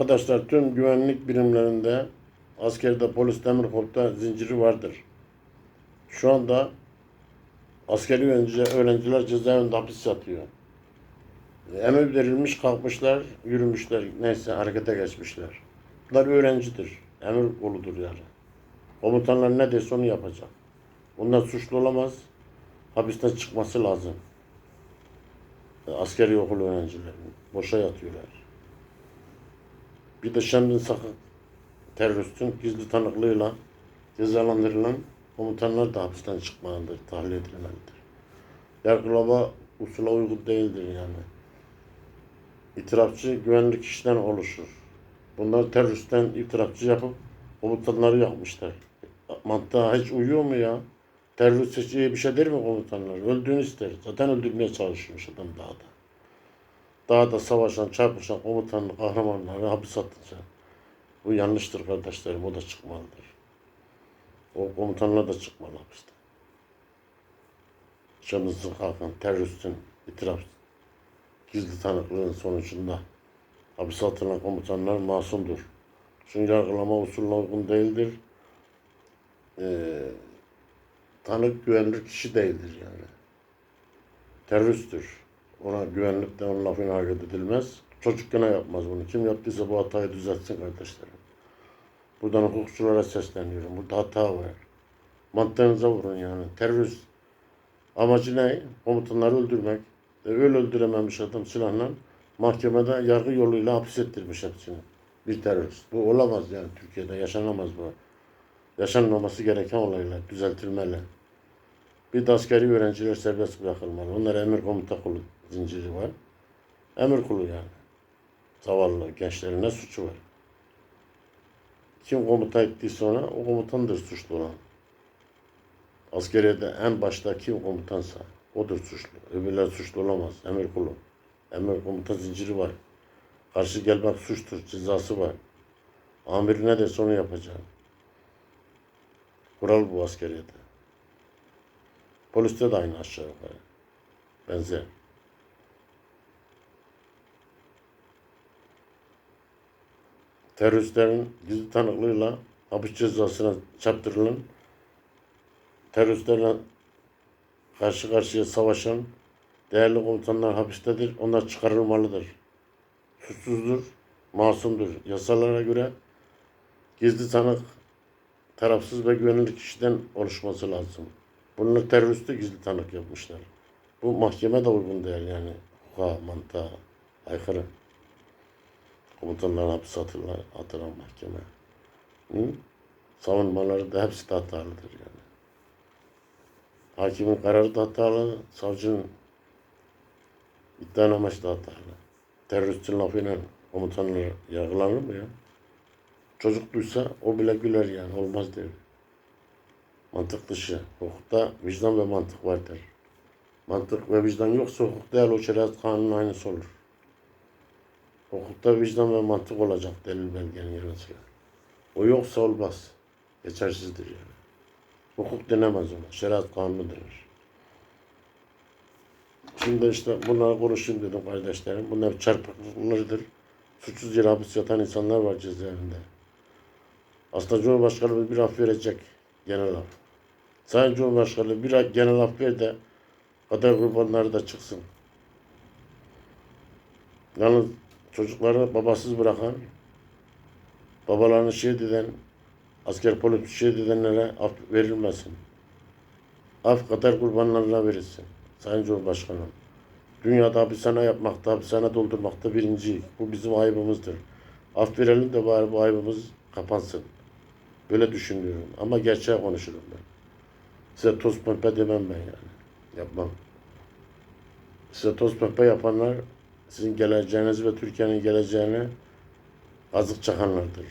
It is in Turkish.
Arkadaşlar tüm güvenlik birimlerinde askerde polis demir koltukta zinciri vardır. Şu anda askeri öğrenci, öğrenciler cezaevinde hapis yatıyor. Emir verilmiş kalkmışlar, yürümüşler, neyse harekete geçmişler. Bunlar öğrencidir. Emir koludur yani. Komutanlar ne derse onu yapacak. Bunlar suçlu olamaz. Hapisten çıkması lazım. Askeri okul öğrencileri. Boşa yatıyorlar. Bir de Şemdin Sakın teröristin gizli tanıklığıyla cezalandırılan komutanlar da hapisten çıkmalıdır, tahliye edilmelidir. Yargılama usula uygun değildir yani. İtirafçı güvenlik kişiden oluşur. Bunlar teröristten itirafçı yapıp komutanları yakmışlar. Mantığa hiç uyuyor mu ya? Terörist iyi bir şey der mi komutanlar? Öldüğünü ister. Zaten öldürmeye çalışıyormuş adam dağda. Dağda savaşan, çarpışan komutanın kahramanları hapis atınca. Bu yanlıştır kardeşlerim. O da çıkmalıdır. O komutanlar da çıkmalı hapisten. Şamızın kalkan teröristin itiraf gizli tanıklığın sonucunda hapise atılan komutanlar masumdur. Çünkü yargılama usulüne uygun değildir. Ee, tanık güvenilir kişi değildir yani. Teröristtir. Ona güvenlikten onun lafına hareket edilmez. Çocuk gene yapmaz bunu. Kim yaptıysa bu hatayı düzeltsin kardeşlerim. Buradan hukukçulara sesleniyorum. Burada hata var. Mantığınıza vurun yani. Terörist amacı ne? Komutanları öldürmek. E, öyle öldürememiş adam silahla mahkemede yargı yoluyla hapis ettirmiş hepsini. Bir terörist. Bu olamaz yani Türkiye'de. Yaşanamaz bu. Yaşanmaması gereken olaylar. Düzeltilmeli. Bir de askeri öğrenciler serbest bırakılmalı. Onlar emir komuta kulu zinciri var. Emir kulu yani. Zavallı gençlerin ne suçu var? Kim komuta ettiyse ona o komutandır suçlu olan. Askeriyede en başta kim komutansa odur suçlu. Öbürler suçlu olamaz. Emir kulu. Emir komuta zinciri var. Karşı gelmek suçtur. Cezası var. Amir ne derse onu yapacak. Kural bu askeriyede. Poliste de aynı aşağı yukarı. Benzer. Teröristlerin gizli tanıklığıyla hapis cezasına çarptırılan teröristlerle karşı karşıya savaşan değerli komutanlar hapistedir. Onlar çıkarılmalıdır. Suçsuzdur, masumdur. Yasalara göre gizli tanık tarafsız ve güvenilir kişiden oluşması lazım. Bunlar teröristi gizli tanık yapmışlar. Bu mahkeme de uygun değil yani. Hukuka, mantığa aykırı. Komutanlar hapse atılan, atılan mahkeme. Hı? Savunmaları da hepsi de hatalıdır yani. Hakimin kararı da hatalı, savcının iddianaması da hatalı. Teröristin lafıyla komutanlar yargılanır mı ya? Çocuk duysa o bile güler yani olmaz der. Mantık dışı. Hukukta vicdan ve mantık vardır. Mantık ve vicdan yoksa hukuk değil o şeriat kanunun aynısı olur. Hukukta vicdan ve mantık olacak delil belgenin sıra. O yoksa olmaz. Geçersizdir yani. Hukuk denemez ona. Şeriat kanunu denir. Şimdi işte bunları konuşayım dedim kardeşlerim. Bunlar çarpıklıklarıdır. Suçsuz yere hapis yatan insanlar var cezaevinde. Aslında Cumhurbaşkanı bir af verecek genel af. Sayın Cumhurbaşkanı bir genel af ver de kader kurbanları da çıksın. Yalnız çocukları babasız bırakan, babalarını şehit eden, asker polis şehit edenlere af verilmesin. Af kader kurbanlarına verilsin. Sayın Cumhurbaşkanım. Dünyada hapishane yapmakta, hapishane doldurmakta birinci. Bu bizim ayıbımızdır. Af verelim de bari bu ayıbımız kapansın. Böyle düşünüyorum. Ama gerçeği konuşurum ben. Size toz pembe demem ben yani. Yapmam. Size toz pembe yapanlar sizin geleceğiniz ve Türkiye'nin geleceğine azık çakanlardır.